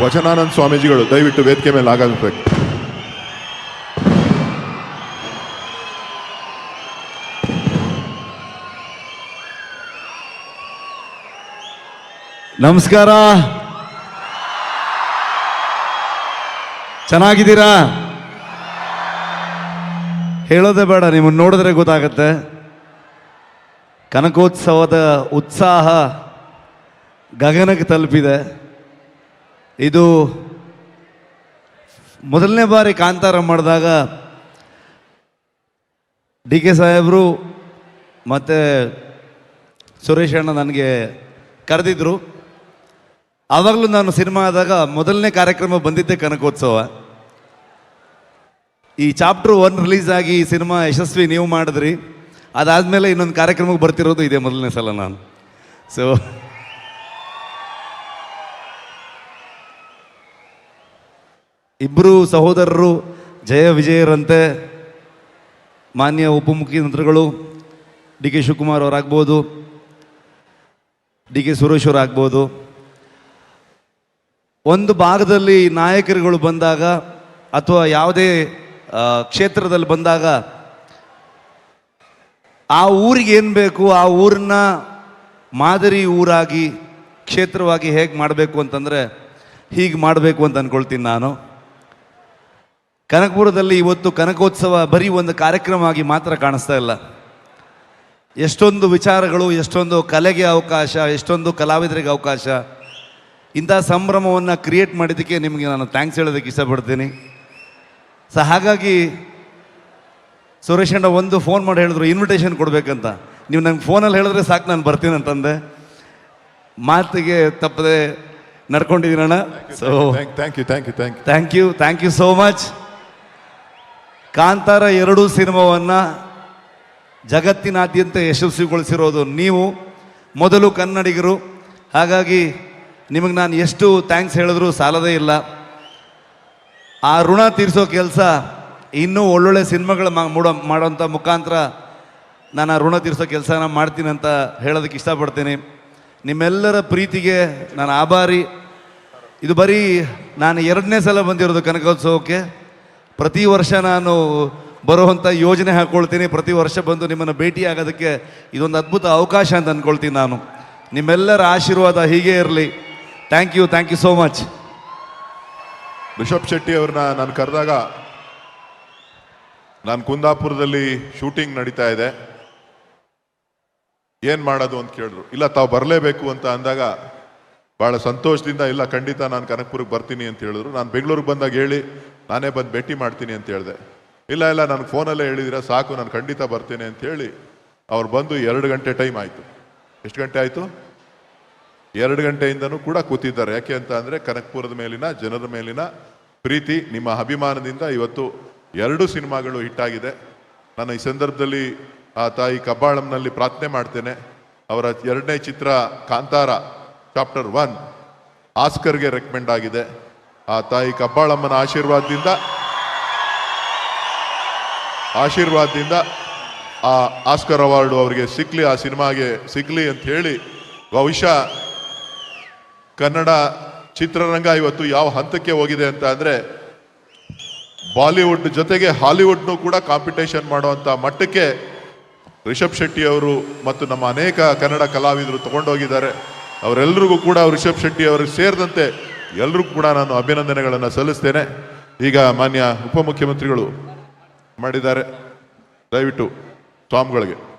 ವಚನಾನಂದ ಸ್ವಾಮೀಜಿಗಳು, ದಯವಿಟ್ಟು ವೇದಿಕೆ ಮೇಲೆ ಆಗಬೇಕು ನಮಸ್ಕಾರ. ಚೆನ್ನಾಗಿದ್ದೀರಾ? ಹೇಳೋದೇ ಬೇಡ, ನಿಮ್ಮನ್ನು ನೋಡಿದ್ರೆ ಗೊತ್ತಾಗತ್ತೆ. ಕನಕೋತ್ಸವದ ಉತ್ಸಾಹ ಗಗನಕ್ಕೆ ತಲುಪಿದೆ. ಇದು ಮೊದಲನೇ ಬಾರಿ ಕಾಂತಾರ ಮಾಡಿದಾಗ ಡಿ ಕೆ ಸಾಹೇಬರು ಮತ್ತು ಸುರೇಶ್ ಅಣ್ಣ ನನಗೆ ಕರೆದಿದ್ರು. ಆವಾಗಲೂ ನಾನು ಸಿನಿಮಾ ಆದಾಗ ಮೊದಲನೇ ಕಾರ್ಯಕ್ರಮ ಬಂದಿದ್ದೆ ಕನಕೋತ್ಸವ. ಈ ಚಾಪ್ಟರ್ ಒನ್ ರಿಲೀಸ್ ಆಗಿ ಈ ಸಿನಿಮಾ ಯಶಸ್ವಿ ನೀವು ಮಾಡಿದ್ರಿ. ಅದಾದಮೇಲೆ ಇನ್ನೊಂದು ಕಾರ್ಯಕ್ರಮಕ್ಕೆ ಬರ್ತಿರೋದು ಇದೆ ಮೊದಲನೇ ಸಲ ನಾನು. ಸೊ ಇಬ್ಬರು ಸಹೋದರರು ಜಯ ವಿಜಯರಂತೆ ಮಾನ್ಯ ಉಪಮುಖ್ಯಮಂತ್ರಿಗಳು ಡಿ ಕೆ ಶಿವಕುಮಾರ್ ಅವರಾಗ್ಬೋದು, ಡಿ ಕೆ ಸುರೇಶ್ ಅವರಾಗ್ಬೋದು. ಒಂದು ಭಾಗದಲ್ಲಿ ನಾಯಕರುಗಳು ಬಂದಾಗ ಅಥವಾ ಯಾವುದೇ ಕ್ಷೇತ್ರದಲ್ಲಿ ಬಂದಾಗ ಆ ಊರಿಗೆ ಏನು ಬೇಕು, ಆ ಊರನ್ನ ಮಾದರಿ ಊರಾಗಿ, ಕ್ಷೇತ್ರವಾಗಿ ಹೇಗೆ ಮಾಡಬೇಕು ಅಂತಂದರೆ ಹೀಗೆ ಮಾಡಬೇಕು ಅಂತ ಅಂದ್ಕೊಳ್ತೀನಿ ನಾನು. ಕನಕಪುರದಲ್ಲಿ ಇವತ್ತು ಕನಕೋತ್ಸವ ಬರೀ ಒಂದು ಕಾರ್ಯಕ್ರಮ ಆಗಿ ಮಾತ್ರ ಕಾಣಿಸ್ತಾ ಇಲ್ಲ. ಎಷ್ಟೊಂದು ವಿಚಾರಗಳು ಎಷ್ಟೊಂದು ಕಲೆಗೆ ಅವಕಾಶ ಎಷ್ಟೊಂದು ಕಲಾವಿದರಿಗೆ ಅವಕಾಶ. ಇಂಥ ಸಂಭ್ರಮವನ್ನು ಕ್ರಿಯೇಟ್ ಮಾಡಿದ್ದಕ್ಕೆ ನಿಮಗೆ ನಾನು ಥ್ಯಾಂಕ್ಸ್ ಹೇಳೋದಕ್ಕೆ ಇಷ್ಟಪಡ್ತೀನಿ. ಸೊ ಹಾಗಾಗಿ ಸುರೇಶ್ ಅಣ್ಣ ಒಂದು ಫೋನ್ ಮಾಡಿ ಹೇಳಿದ್ರು ಇನ್ವಿಟೇಷನ್ ಕೊಡಬೇಕಂತ. ನೀವು ನಂಗೆ ಫೋನಲ್ಲಿ ಹೇಳಿದ್ರೆ ಸಾಕು ನಾನು ಬರ್ತೀನಿ ಅಂತಂದೆ. ಮಾತಿಗೆ ತಪ್ಪದೆ ನಡ್ಕೊಂಡಿದ್ದೀನಣ್ಣ. So thank you thank you thank you thank you thank you so much Kantara ಎರಡೂ ಸಿನಿಮಾವನ್ನು ಜಗತ್ತಿನಾದ್ಯಂತ ಯಶಸ್ವಿಗೊಳಿಸಿರೋದು ನೀವು, ಮೊದಲು ಕನ್ನಡಿಗರು. ಹಾಗಾಗಿ ನಿಮಗೆ ನಾನು ಎಷ್ಟು ಥ್ಯಾಂಕ್ಸ್ ಹೇಳಿದ್ರೂ ಸಾಲದೇ ಇಲ್ಲ. ಆ ಋಣ ತೀರಿಸೋ ಕೆಲಸ ಇನ್ನೂ ಒಳ್ಳೊಳ್ಳೆ ಸಿನಿಮಾಗಳು ಮೂಡೋ ಮಾಡೋಂಥ ಮುಖಾಂತರ ನಾನು ಆ ಋಣ ತೀರಿಸೋ ಕೆಲಸನ ಮಾಡ್ತೀನಿ ಅಂತ ಹೇಳೋದಕ್ಕೆ ಇಷ್ಟಪಡ್ತೀನಿ. ನಿಮ್ಮೆಲ್ಲರ ಪ್ರೀತಿಗೆ ನಾನು ಆಭಾರಿ. ಇದು ಬರೀ ನಾನು ಎರಡನೇ ಸಲ ಬಂದಿರೋದು ಕನಕೋತ್ಸವಕ್ಕೆ. ಪ್ರತಿ ವರ್ಷ ನಾನು ಬರುವಂಥ ಯೋಜನೆ ಹಾಕ್ಕೊಳ್ತೀನಿ ಪ್ರತಿ ವರ್ಷ ಬಂದು ನಿಮ್ಮನ್ನು ಭೇಟಿ ಆಗೋದಕ್ಕೆ ಇದೊಂದು ಅದ್ಭುತ ಅವಕಾಶ ಅಂತ ಅಂದ್ಕೊಳ್ತೀನಿ ನಾನು. ನಿಮ್ಮೆಲ್ಲರ ಆಶೀರ್ವಾದ ಹೀಗೆ ಇರಲಿ. Thank you thank you so much bishop Shetty ಅವ್ರನ್ನ ನಾನು ಕರೆದಾಗ ನಾನು ಕುಂದಾಪುರದಲ್ಲಿ ಶೂಟಿಂಗ್ ನಡೀತಾ ಇದೆ. ಏನು ಮಾಡೋದು ಅಂತ ಕೇಳಿದ್ರು. ಇಲ್ಲ, ತಾವು ಬರಲೇಬೇಕು ಅಂತ ಅಂದಾಗ ಬಹಳ ಸಂತೋಷದಿಂದ, ಇಲ್ಲ, ಖಂಡಿತ ನಾನು ಕನಕಪುರಕ್ಕೆ ಬರ್ತೀನಿ ಅಂತ ಹೇಳಿದ್ರು. ನಾನು ಬೆಂಗಳೂರಿಗೆ ಬಂದಾಗ ಹೇಳಿ, ನಾನೇ ಬಂದು ಭೇಟಿ ಮಾಡ್ತೀನಿ ಅಂತ ಹೇಳಿದೆ. ಇಲ್ಲ ಇಲ್ಲ, ನನಗೆ ಫೋನಲ್ಲೇ ಹೇಳಿದಿರ, ಸಾಕು, ನಾನು ಖಂಡಿತ ಬರ್ತೇನೆ ಅಂತ ಹೇಳಿ ಅವ್ರು ಬಂದು ಎರಡು ಗಂಟೆ ಟೈಮ್ ಆಯಿತು. ಎಷ್ಟು ಗಂಟೆ ಆಯಿತು? ಎರಡು ಗಂಟೆಯಿಂದನೂ ಕೂಡ ಕೂತಿದ್ದಾರೆ. ಯಾಕೆ ಅಂತ ಅಂದರೆ, ಕನಕಪುರದ ಮೇಲಿನ, ಜನರ ಮೇಲಿನ ಪ್ರೀತಿ, ನಿಮ್ಮ ಅಭಿಮಾನದಿಂದ ಇವತ್ತು ಎರಡು ಸಿನಿಮಾಗಳು ಹಿಟ್ಟಾಗಿದೆ ನಾನು ಈ ಸಂದರ್ಭದಲ್ಲಿ ಆ ತಾಯಿ ಕಬ್ಬಾಳಂನಲ್ಲಿ ಪ್ರಾರ್ಥನೆ ಮಾಡ್ತೇನೆ. ಅವರ ಎರಡನೇ ಚಿತ್ರ ಕಾಂತಾರ ಚಾಪ್ಟರ್ ಒನ್ ಆಸ್ಕರ್ಗೆ ರೆಕಮೆಂಡ್ ಆಗಿದೆ. ಆ ತಾಯಿ ಕಬ್ಬಾಳಮ್ಮನ ಆಶೀರ್ವಾದದಿಂದ ಆಶೀರ್ವಾದದಿಂದ ಆ ಆಸ್ಕರ್ ಅವಾರ್ಡು ಅವರಿಗೆ ಸಿಕ್ಲಿ, ಆ ಸಿನಿಮಾಗೆ ಸಿಗ್ಲಿ ಅಂತ ಹೇಳಿ ಬಹುಶಃ ಕನ್ನಡ ಚಿತ್ರರಂಗ ಇವತ್ತು ಯಾವ ಹಂತಕ್ಕೆ ಹೋಗಿದೆ ಅಂತ ಅಂದರೆ ಬಾಲಿವುಡ್ ಜೊತೆಗೆ ಹಾಲಿವುಡ್ನು ಕೂಡ ಕಾಂಪಿಟೇಷನ್ ಮಾಡುವಂಥ ಮಟ್ಟಕ್ಕೆ ರಿಷಬ್ ಶೆಟ್ಟಿ ಅವರು ಮತ್ತು ನಮ್ಮ ಅನೇಕ ಕನ್ನಡ ಕಲಾವಿದರು ತಗೊಂಡೋಗಿದ್ದಾರೆ. ಅವರೆಲ್ಲರಿಗೂ ಕೂಡ ರಿಷಬ್ ಶೆಟ್ಟಿ ಅವರಿಗೆ ಸೇರಿದಂತೆ ಎಲ್ಲರಿಗೂ ಕೂಡ ನಾನು ಅಭಿನಂದನೆಗಳನ್ನು ಸಲ್ಲಿಸ್ತೇನೆ. ಈಗ ಮಾನ್ಯ ಉಪಮುಖ್ಯಮಂತ್ರಿಗಳು ಮಾಡಿದ್ದಾರೆ. ದಯವಿಟ್ಟು ಸ್ವಾಮಿಗಳಿಗೆ.